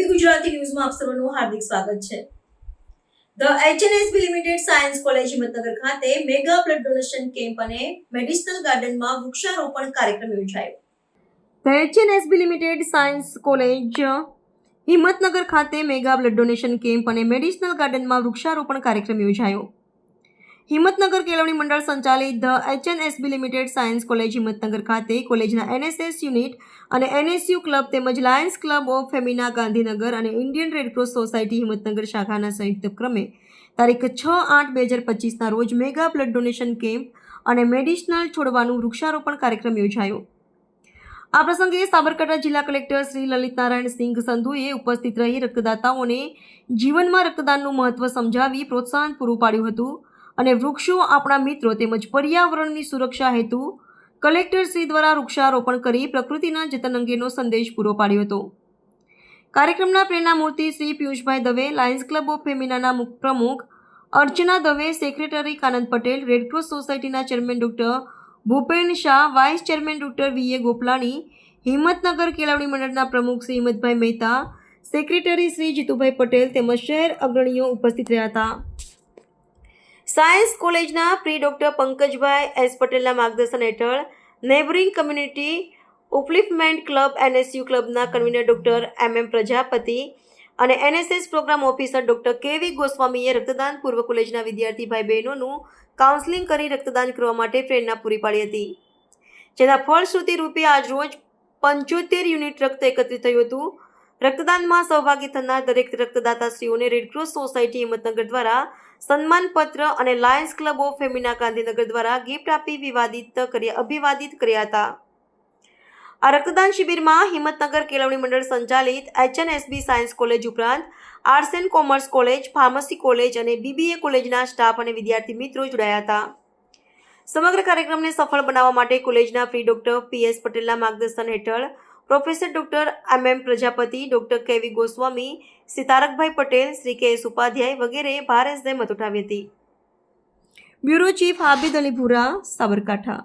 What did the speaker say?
ગુજરાતી ન્યૂઝમાં આપ સૌનું હાર્દિક સ્વાગત છે. The HNSB limited science college Himmatnagar ખાતે મેગા બ્લડ ડોનેશન કેમ્પ અને મેડિસિનલ ગાર્ડનમાં વૃક્ષારોપણ કાર્યક્રમ યોજાયો. The HNSB limited science college Himmatnagar ખાતે મેગા બ્લડ ડોનેશન કેમ્પ અને મેડિસિનલ ગાર્ડનમાં વૃક્ષારોપણ કાર્યક્રમ યોજાયો. હિંમતનગર કેળવણી મંડળ સંચાલિત the HNSB limited science college Himmatnagar ખાતે કોલેજના એનએસએસ યુનિટ અને એનએસયુ ક્લબ તેમજ lions club of Femina Gandhinagar અને ઇન્ડિયન રેડક્રોસ સોસાયટી હિંમતનગર શાખાના સંયુક્ત ક્રમે તારીખ છ આઠ બે હજાર પચીસના રોજ મેગા બ્લડ ડોનેશન કેમ્પ અને મેડિસિનલ છોડવાનું વૃક્ષારોપણ કાર્યક્રમ યોજાયો. આ પ્રસંગે સાબરકાંઠા જિલ્લા કલેક્ટર શ્રી લલિત નારાયણ સિંઘ સંધુએ ઉપસ્થિત રહી રક્તદાતાઓને જીવનમાં રક્તદાનનું મહત્વ સમજાવી પ્રોત્સાહન પૂરું પાડ્યું હતું. અને વૃક્ષો આપણા મિત્રો તેમજ પર્યાવરણની સુરક્ષા હેતુ કલેક્ટર શ્રી દ્વારા વૃક્ષારોપણ કરી પ્રકૃતિના જતન અંગેનો સંદેશ પૂરો પાડ્યો હતો. કાર્યક્રમના પ્રેરણામૂર્તિ Shri Piyushbhai Dave, lions club of ફેમિનાના મુખ પ્રમુખ Archana Dave, secretary Kanand Patel red cross સોસાયટીના chairman doctor Bhupen Shah, vice chairman doctor V A Gopalani, Himmatnagar કેળવણી મંડળના પ્રમુખ શ્રી હિંમતભાઈ મહેતા, સેક્રેટરી શ્રી જીતુભાઈ પટેલ તેમજ શહેર અગ્રણીઓ ઉપસ્થિત રહ્યા હતા. સાયન્સ કોલેજના પ્રી ડોક્ટર પંકજભાઈ એસ પટેલના માર્ગદર્શન હેઠળ neighbouring community upliftment club NSU ક્લબના convener doctor M M Prajapati અને એનએસએસ પ્રોગ્રામ ઓફિસર ડોક્ટર કેવી ગોસ્વામીએ રક્તદાન પૂર્વ કોલેજના વિદ્યાર્થી ભાઈ બહેનોનું કાઉન્સેલિંગ કરી રક્તદાન કરવા માટે પ્રેરણા પૂરી પાડી હતી. જેના ફળશ્રુતિ રૂપે આજરોજ પંચોતેર યુનિટ રક્ત એકત્રિત થયું હતું. રક્તદાનમાં સહભાગી થનાર દરેક રક્તદાતાશ્રીઓને રેડક્રોસ સોસાયટી હિંમતનગર દ્વારા સન્માનપત્ર અને lions club of Femina Gandhinagar દ્વારા ગિફ્ટ આપી વિવાદિત કર્યા, અભિવાદિત કર્યા હતા. આ રક્તદાન શિબિરમાં હિંમતનગર કેળવણી મંડળ સંચાલિત એચએનએસબી સાયન્સ કોલેજ ઉપરાંત arts and commerce college, pharmacy college અને બીબીએ કોલેજના સ્ટાફ અને વિદ્યાર્થી મિત્રો જોડાયા હતા. સમગ્ર કાર્યક્રમને સફળ બનાવવા માટે કોલેજના ફ્રી ડોક્ટર પીએસ પટેલના માર્ગદર્શન હેઠળ professor doctor M M Prajapati, doctor K V Goswami Sitarakbhai Patel, Shri કે એસ ઉપાધ્યાય વગેરે ભારે જહેમત ઉઠાવી હતી. Bureau chief Habid Ali Bhura, Sabarkantha.